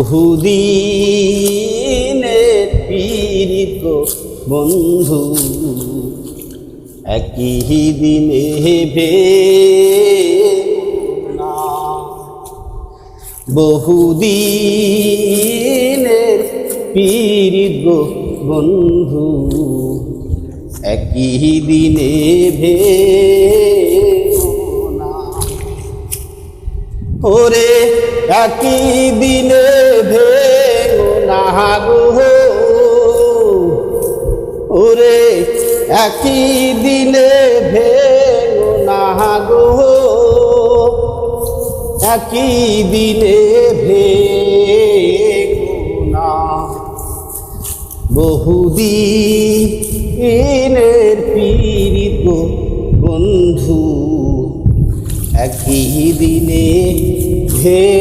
বহুদিনের পীড়িত বন্ধু, একই দিনে ভে বহুদিনের পীড়িত বন্ধু, একই দিনে ভে ওরে একই দিনে না ওরে একই দিনে ভেঙো না গো একই দিনে ভেঙো না। বহুদিনের পীড়িত বন্ধু, একই দিনে ভেঙো